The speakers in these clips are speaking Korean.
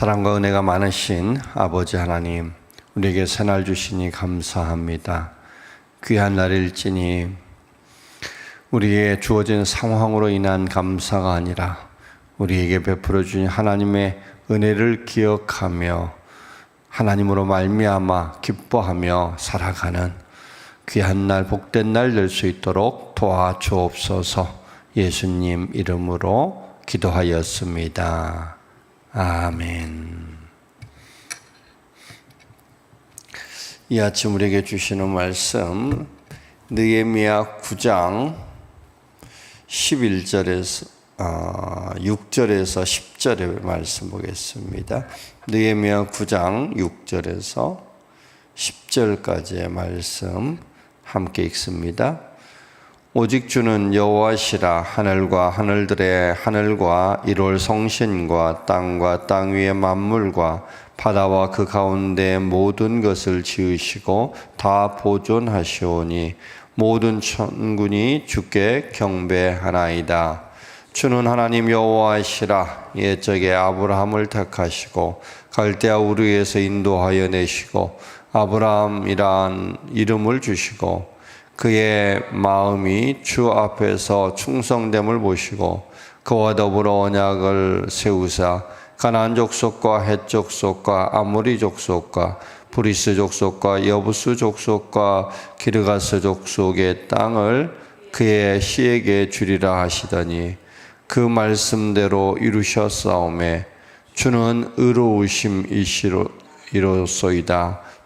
사랑과 은혜가 많으신 아버지 하나님, 우리에게 새날 주시니 감사합니다. 귀한 날일지니 우리에게 주어진 상황으로 인한 감사가 아니라 우리에게 베풀어 주신 하나님의 은혜를 기억하며 하나님으로 말미암아 기뻐하며 살아가는 귀한 날 복된 날 될 수 있도록 도와주옵소서. 예수님 이름으로 기도하였습니다. 아멘. 이 아침 우리에게 주시는 말씀 느헤미야 9장 11절에서 어, 6절에서 10절의 말씀 보겠습니다. 느헤미야 9장 6절에서 10절까지의 말씀 함께 읽습니다. 오직 주는 여호와시라 하늘과 하늘들의 하늘과 일월 성신과 땅과 땅 위의 만물과 바다와 그 가운데 모든 것을 지으시고 다 보존하시오니 모든 천군이 주께 경배하나이다. 주는 하나님 여호와시라 옛적에 아브라함을 택하시고 갈대아 우르에서 인도하여 내시고 아브라함이란 이름을 주시고 그의 마음이 주 앞에서 충성됨을 보시고 그와 더불어 언약을 세우사 가나안 족속과 헷 족속과 아모리 족속과 브리스 족속과 여부스 족속과 기르가스 족속의 땅을 그의 시에게 주리라 하시더니 그 말씀대로 이루셨사오매 주는 의로우심이시로이다.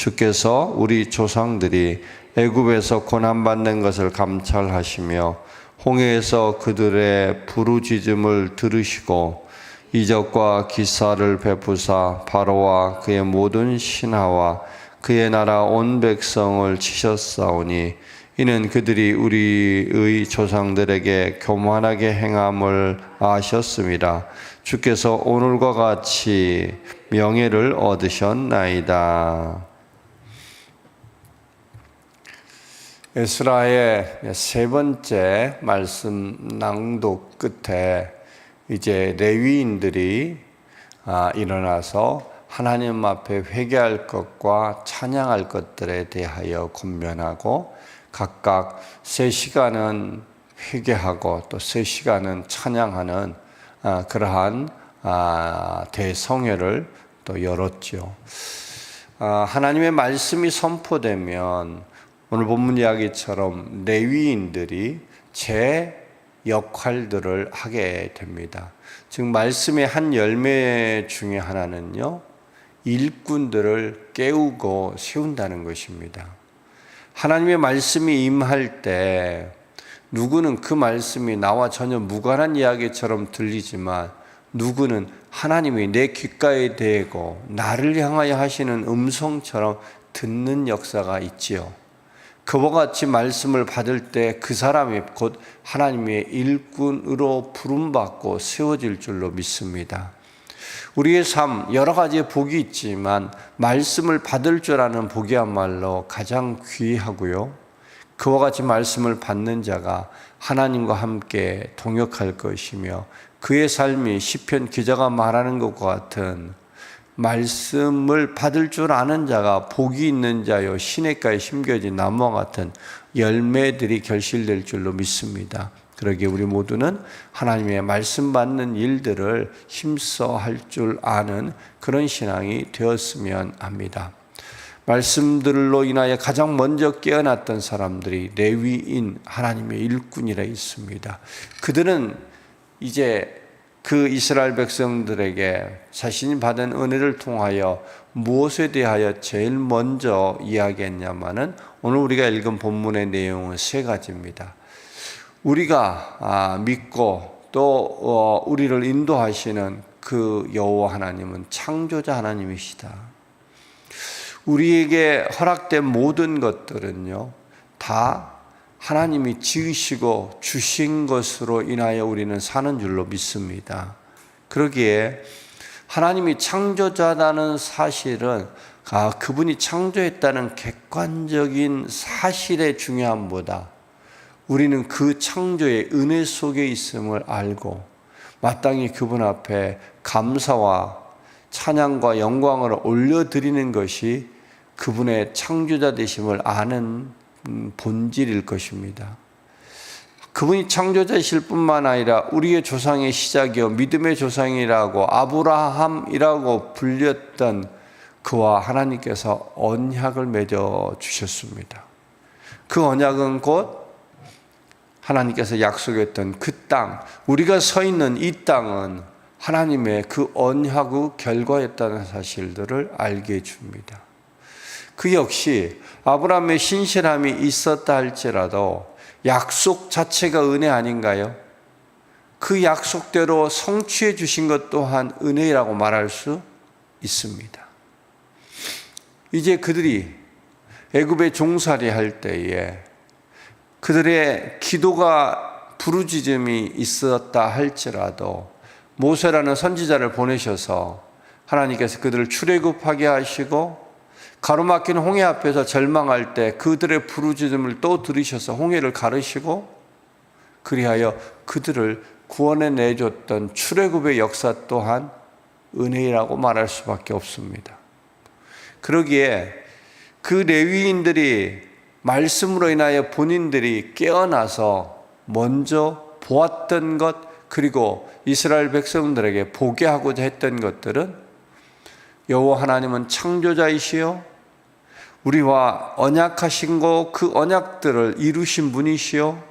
주께서 우리 조상들이 애굽에서 고난받는 것을 감찰하시며 홍해에서 그들의 부르짖음을 들으시고 이적과 기사를 베푸사 바로와 그의 모든 신하와 그의 나라 온 백성을 치셨사오니 이는 그들이 우리의 조상들에게 교만하게 행함을 아셨습니다. 주께서 오늘과 같이 명예를 얻으셨나이다. 에스라의 세 번째 말씀 낭독 끝에 이제 레위인들이 아, 일어나서 하나님 앞에 회개할 것과 찬양할 것들에 대하여 권면하고 각각 세 시간은 회개하고 또 세 시간은 찬양하는 아, 그러한 아, 대성회를 또 열었죠. 하나님의 말씀이 선포되면 오늘 본문 이야기처럼 레위인들이 제 역할들을 하게 됩니다. 즉 말씀의 한 열매 중에 하나는요. 일꾼들을 깨우고 세운다는 것입니다. 하나님의 말씀이 임할 때 누구는 그 말씀이 나와 전혀 무관한 이야기처럼 들리지만 누구는 하나님이 내 귓가에 대고 나를 향하여 하시는 음성처럼 듣는 역사가 있지요. 그와 같이 말씀을 받을 때 그 사람이 곧 하나님의 일꾼으로 부름받고 세워질 줄로 믿습니다. 우리의 삶, 여러 가지의 복이 있지만, 말씀을 받을 줄 아는 복이야말로 가장 귀하고요. 그와 같이 말씀을 받는 자가 하나님과 함께 동역할 것이며, 그의 삶이 시편 기자가 말하는 것과 같은 말씀을 받을 줄 아는 자가 복이 있는 자요 시냇가에 심겨진 나무와 같은 열매들이 결실될 줄로 믿습니다. 그러기에 우리 모두는 하나님의 말씀 받는 일들을 힘써 할 줄 아는 그런 신앙이 되었으면 합니다. 말씀들로 인하여 가장 먼저 깨어났던 사람들이 레위인 하나님의 일꾼이라 있습니다. 그들은 이제 그 이스라엘 백성들에게 자신이 받은 은혜를 통하여 무엇에 대하여 제일 먼저 이야기했냐마는 오늘 우리가 읽은 본문의 내용은 세 가지입니다. 우리가 아, 믿고 또 어, 우리를 인도하시는 그 여호와 하나님은 창조자 하나님이시다. 우리에게 허락된 모든 것들은요 다 하나님이 지으시고 주신 것으로 인하여 우리는 사는 줄로 믿습니다. 그러기에 하나님이 창조자라는 사실은 아, 그분이 창조했다는 객관적인 사실의 중요함보다 우리는 그 창조의 은혜 속에 있음을 알고 마땅히 그분 앞에 감사와 찬양과 영광을 올려드리는 것이 그분의 창조자 되심을 아는 음, 본질일 것입니다. 그분이 창조자이실 뿐만 아니라 우리의 조상의 시작이요 믿음의 조상이라고 아브라함이라고 불렸던 그와 하나님께서 언약을 맺어 주셨습니다. 그 언약은 곧 하나님께서 약속했던 그 땅, 우리가 서 있는 이 땅은 하나님의 그 언약의 결과였다는 사실들을 알게 해 줍니다. 그 역시 아브라함의 신실함이 있었다 할지라도 약속 자체가 은혜 아닌가요? 그 약속대로 성취해 주신 것 또한 은혜라고 말할 수 있습니다. 이제 그들이 애굽에 종살이 할 때에 그들의 기도가 부르짖음이 있었다 할지라도 모세라는 선지자를 보내셔서 하나님께서 그들을 출애굽하게 하시고 가로막힌 홍해 앞에서 절망할 때 그들의 부르짖음을 또 들으셔서 홍해를 가르시고 그리하여 그들을 구원해 내줬던 출애굽의 역사 또한 은혜라고 말할 수밖에 없습니다. 그러기에 그 레위인들이 말씀으로 인하여 본인들이 깨어나서 먼저 보았던 것 그리고 이스라엘 백성들에게 보게 하고자 했던 것들은 여호와 하나님은 창조자이시요 우리와 언약하신 거그 언약들을 이루신 분이시요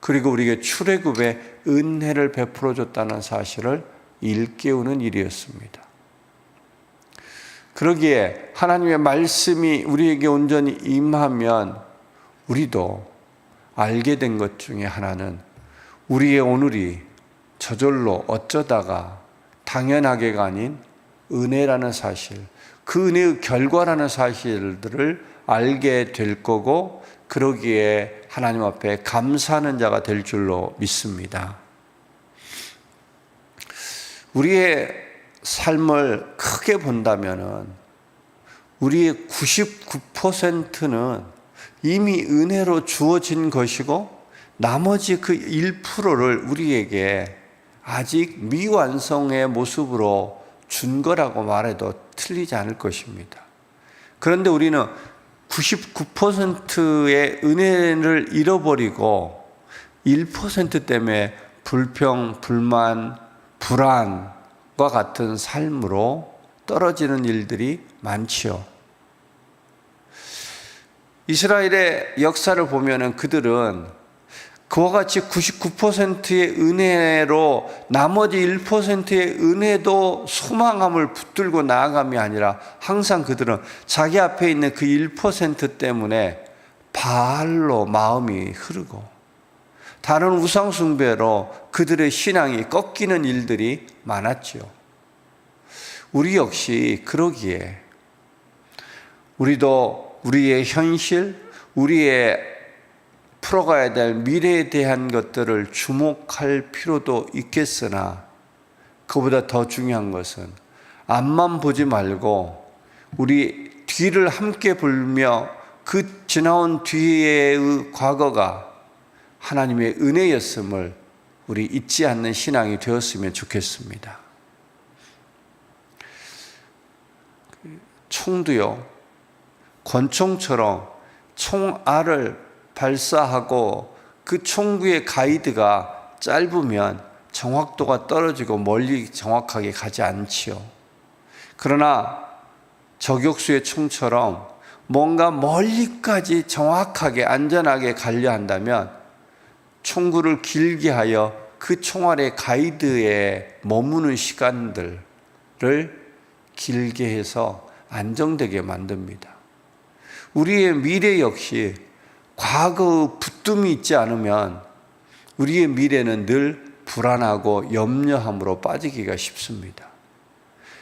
그리고 우리에게 출애굽의 은혜를 베풀어 줬다는 사실을 일깨우는 일이었습니다. 그러기에 하나님의 말씀이 우리에게 온전히 임하면 우리도 알게 된 것 중에 하나는 우리의 오늘이 저절로 어쩌다가 당연하게가 아닌 은혜라는 사실, 그 은혜의 결과라는 사실들을 알게 될 거고, 그러기에 하나님 앞에 감사하는 자가 될 줄로 믿습니다. 우리의 삶을 크게 본다면은 우리의 99%는 이미 은혜로 주어진 것이고 나머지 그 1%를 우리에게 아직 미완성의 모습으로 준 거라고 말해도 틀리지 않을 것입니다. 그런데 우리는 99%의 은혜를 잃어버리고 1% 때문에 불평, 불만, 불안과 같은 삶으로 떨어지는 일들이 많지요. 이스라엘의 역사를 보면은 그들은 그와 같이 99%의 은혜로 나머지 1%의 은혜도 소망함을 붙들고 나아감이 아니라 항상 그들은 자기 앞에 있는 그 1% 때문에 바알로 마음이 흐르고 다른 우상숭배로 그들의 신앙이 꺾이는 일들이 많았지요. 우리 역시 그러기에 우리도 우리의 현실, 우리의 풀어가야 될 미래에 대한 것들을 주목할 필요도 있겠으나 그보다 더 중요한 것은 앞만 보지 말고 우리 뒤를 함께 불며 그 지나온 뒤의 과거가 하나님의 은혜였음을 우리 잊지 않는 신앙이 되었으면 좋겠습니다. 총도요, 권총처럼 총알을 발사하고 그 총구의 가이드가 짧으면 정확도가 떨어지고 멀리 정확하게 가지 않지요. 그러나 저격수의 총처럼 뭔가 멀리까지 정확하게 안전하게 가려 한다면 총구를 길게 하여 그 총알의 가이드에 머무는 시간들을 길게 해서 안정되게 만듭니다. 우리의 미래 역시 과거 붙듦이 있지 않으면 우리의 미래는 늘 불안하고 염려함으로 빠지기가 쉽습니다.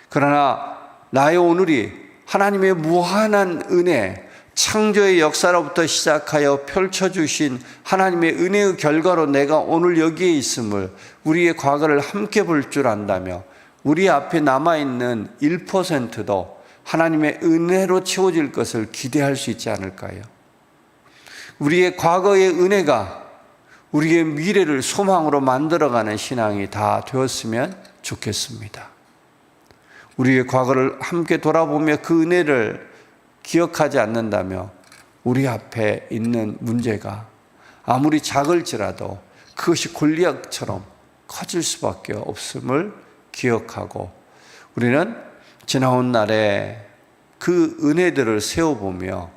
그러나 나의 오늘이 하나님의 무한한 은혜, 창조의 역사로부터 시작하여 펼쳐주신 하나님의 은혜의 결과로 내가 오늘 여기에 있음을 우리의 과거를 함께 볼 줄 안다며 우리 앞에 남아있는 1%도 하나님의 은혜로 채워질 것을 기대할 수 있지 않을까요? 우리의 과거의 은혜가 우리의 미래를 소망으로 만들어가는 신앙이 다 되었으면 좋겠습니다. 우리의 과거를 함께 돌아보며 그 은혜를 기억하지 않는다며 우리 앞에 있는 문제가 아무리 작을지라도 그것이 골리앗처럼 커질 수밖에 없음을 기억하고 우리는 지나온 날에 그 은혜들을 세워보며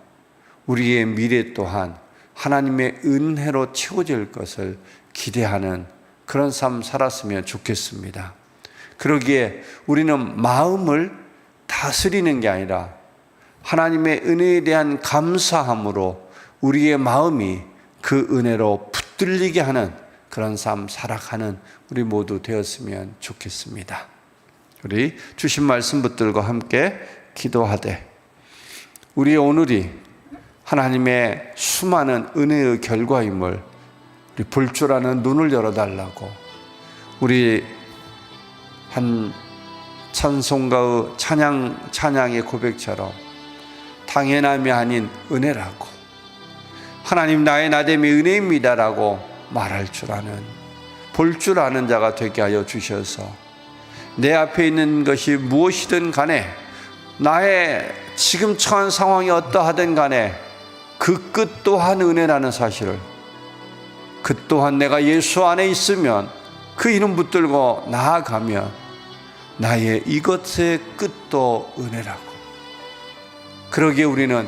우리의 미래 또한 하나님의 은혜로 채워질 것을 기대하는 그런 삶 살았으면 좋겠습니다. 그러기에 우리는 마음을 다스리는 게 아니라 하나님의 은혜에 대한 감사함으로 우리의 마음이 그 은혜로 붙들리게 하는 그런 삶 살아가는 우리 모두 되었으면 좋겠습니다. 우리 주신 말씀 붙들과 함께 기도하되 우리의 오늘이 하나님의 수많은 은혜의 결과임을 우리 볼 줄 아는 눈을 열어달라고 우리 한 찬송가의 찬양 찬양의 고백처럼 당연함이 아닌 은혜라고 하나님 나의 나됨이 은혜입니다라고 말할 줄 아는 볼 줄 아는 자가 되게 하여 주셔서 내 앞에 있는 것이 무엇이든 간에 나의 지금 처한 상황이 어떠하든 간에 그 끝 또한 은혜라는 사실을 그 또한 내가 예수 안에 있으면 그 이름 붙들고 나아가면 나의 이것의 끝도 은혜라고. 그러기에 우리는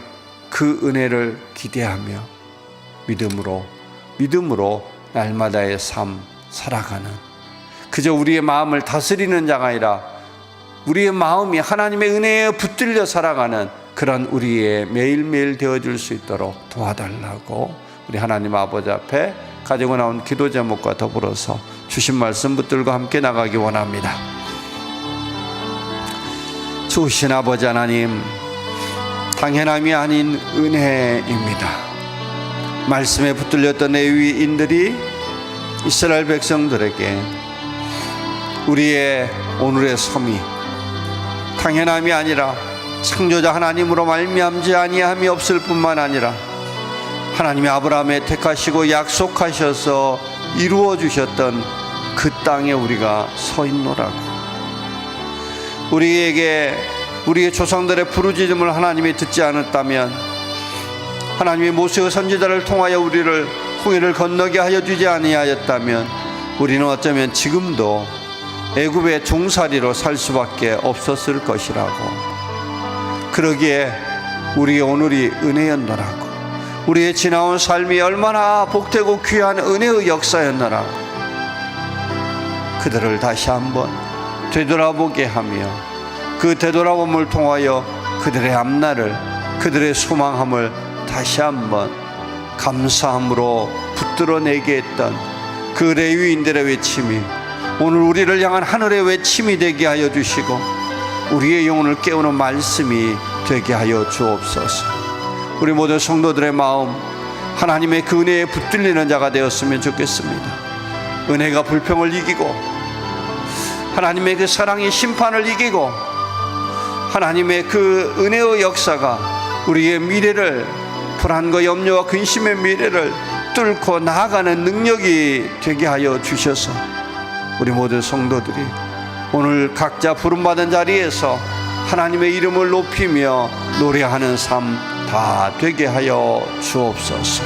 그 은혜를 기대하며 믿음으로, 믿음으로 날마다의 삶 살아가는 그저 우리의 마음을 다스리는 자가 아니라 우리의 마음이 하나님의 은혜에 붙들려 살아가는 그런 우리의 매일매일 되어줄 수 있도록 도와달라고 우리 하나님 아버지 앞에 가지고 나온 기도 제목과 더불어서 주신 말씀 붙들고 함께 나가기 원합니다. 주신 아버지 하나님, 당연함이 아닌 은혜입니다. 말씀에 붙들렸던 레위인들이 이스라엘 백성들에게 우리의 오늘의 섬이 당연함이 아니라 창조자 하나님으로 말미암지 아니함이 없을 뿐만 아니라 하나님이 아브라함에 택하시고 약속하셔서 이루어 주셨던 그 땅에 우리가 서 있노라고. 우리에게 우리의 조상들의 부르짖음을 하나님이 듣지 않았다면 하나님이 모세의 선지자를 통하여 우리를 홍해를 건너게 하여 주지 아니하였다면 우리는 어쩌면 지금도 애굽의 종살이로 살 수밖에 없었을 것이라고 그러기에 우리의 오늘이 은혜였노라고. 우리의 지나온 삶이 얼마나 복되고 귀한 은혜의 역사였노라. 그들을 다시 한번 되돌아보게 하며 그 되돌아봄을 통하여 그들의 앞날을 그들의 소망함을 다시 한번 감사함으로 붙들어내게 했던 그 레위인들의 외침이 오늘 우리를 향한 하늘의 외침이 되게 하여 주시고 우리의 영혼을 깨우는 말씀이 되게 하여 주옵소서. 우리 모든 성도들의 마음 하나님의 그 은혜에 붙들리는 자가 되었으면 좋겠습니다. 은혜가 불평을 이기고 하나님의 그 사랑이 심판을 이기고 하나님의 그 은혜의 역사가 우리의 미래를 불안과 염려와 근심의 미래를 뚫고 나아가는 능력이 되게 하여 주셔서 우리 모든 성도들이 오늘 각자 부름받은 자리에서 하나님의 이름을 높이며 노래하는 삶 다 되게 하여 주옵소서.